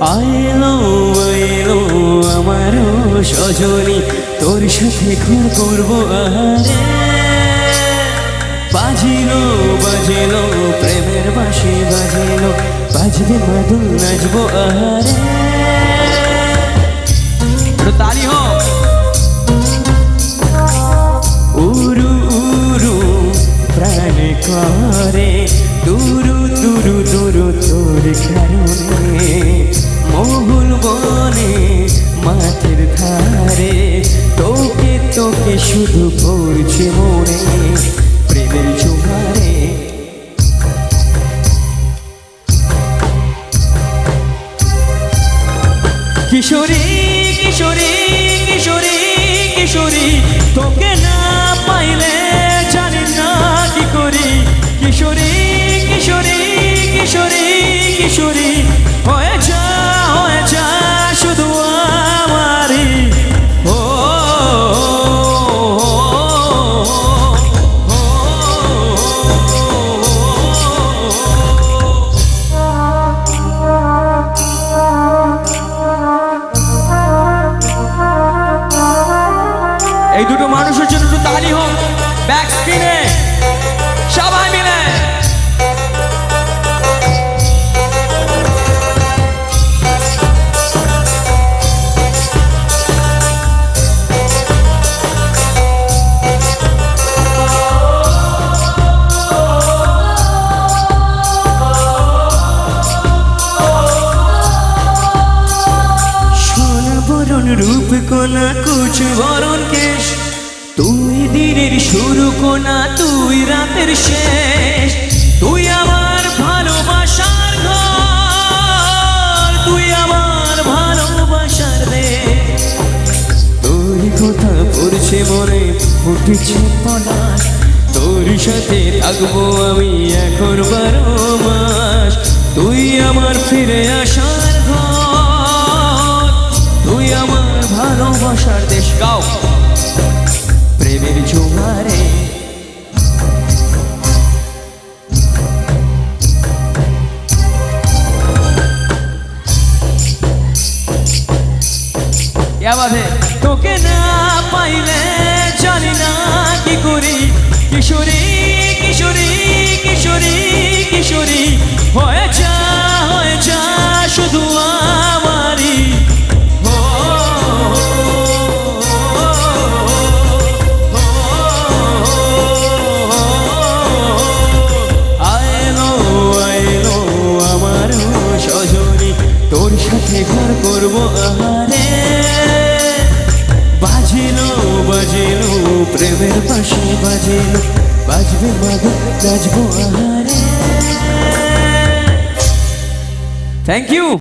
আইলো এলো আমারও সজনী তোর সাথে খুন করব আহারে। বাজিলো বাজিলো প্রেমের বাসি বাজিলো বাজবে মাদুল নাচবো আহারে। তালি হো। উরু উরু প্রাণ করে। দুরু দুরু দুরু তোর কারণে শুধু পড়ছে মনে প্রেমের চোখারে কিশোরী কিশোরী কিশোরী কিশোরী তোকে দুটো মানুষের জন্য একটু তালি হোক। ব্যাক স্ক্রিনে রূপ কোনা কুচ বরণ কেশ। তুই দিনের শুরু কোনা তুই রাতের শেষ। তুই আমার ভালোবাসার ঘর, তুই আমার ভালোবাসার দেশ তোর কথা পড়ছে মনে, উঠেছে পলাশ। তোর সাথে থাকব আমি এখন বারো মাস। তুই আমার ফিরে আমার ভালোবাসার দেশ। গাও। প্রেমের জোয়ারে তোকে না পাইলে জানি না। আহারে বাজিলো বাজিলো প্রেমের পাশে বাজিলো বাজবে মাগো বাজবো আহারে। Thank you